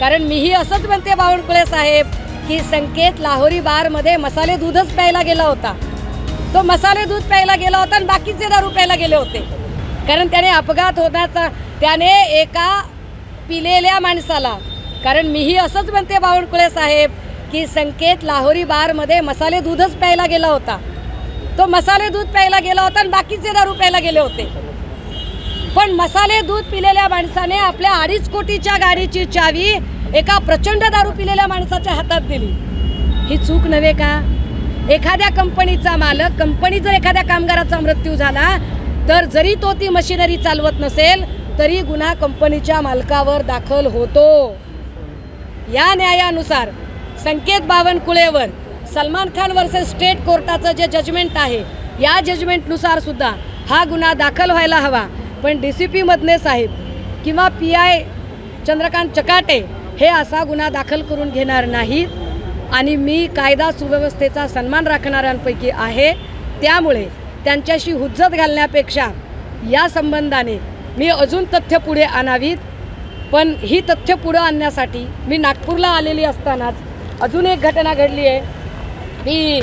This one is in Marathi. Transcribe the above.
कारण मीही असंच म्हणते बावनकुळे साहेब की संकेत लाहोरी बारमध्ये मसाले दूधच प्यायला गेला होता. तो मसाले दूध प्यायला गेला होता आणि बाकीचे दारू प्यायला गेले होते. कारण त्याने अपघात होण्याचा त्याने एका पिलेल्या माणसाला कारण मीही असंच म्हणते बावनकुळे साहेब की संकेत लाहोरी बारमध्ये मसाले दूधच प्यायला गेला होता. तो मसाले दूध प्यायला गेला होता आणि बाकीचे दारू प्यायला गेले होते. पण मसाले दूध पिलेल्या माणसाने आपल्या अडीच कोटीच्या गाडीची चावी एका प्रचंड दारू पिलेल्या माणसाच्या हातात दिली. ही चूक नव्हे का? एखाद्या कंपनीचा मालक कंपनी जर एखाद्या कामगाराचा मृत्यू झाला तर जरी तो ती मशिनरी चालवत नसेल तरी गुन्हा कंपनीच्या मालकावर दाखल होतो. या न्यायानुसार संकेत बावनकुळेवर सलमान खान वर्सेस स्टेट कोर्टाचं जे जजमेंट आहे या जजमेंटनुसार सुद्धा हा गुन्हा दाखल व्हायला हवा. पण डी सी पी मधने साहेब किंवा पी आय चंद्रकांत चकाटे हे असा गुन्हा दाखल करून घेणार नाहीत. आणि मी कायदा सुव्यवस्थेचा सन्मान राखणाऱ्यांपैकी आहे. त्यामुळे त्यांच्याशी हुज्जत घालण्यापेक्षा या संबंधाने मी अजून तथ्य पुढे आणावीत. पण ही तथ्य पुढं आणण्यासाठी मी नागपूरला आलेली असतानाच अजून एक घटना घडली आहे. की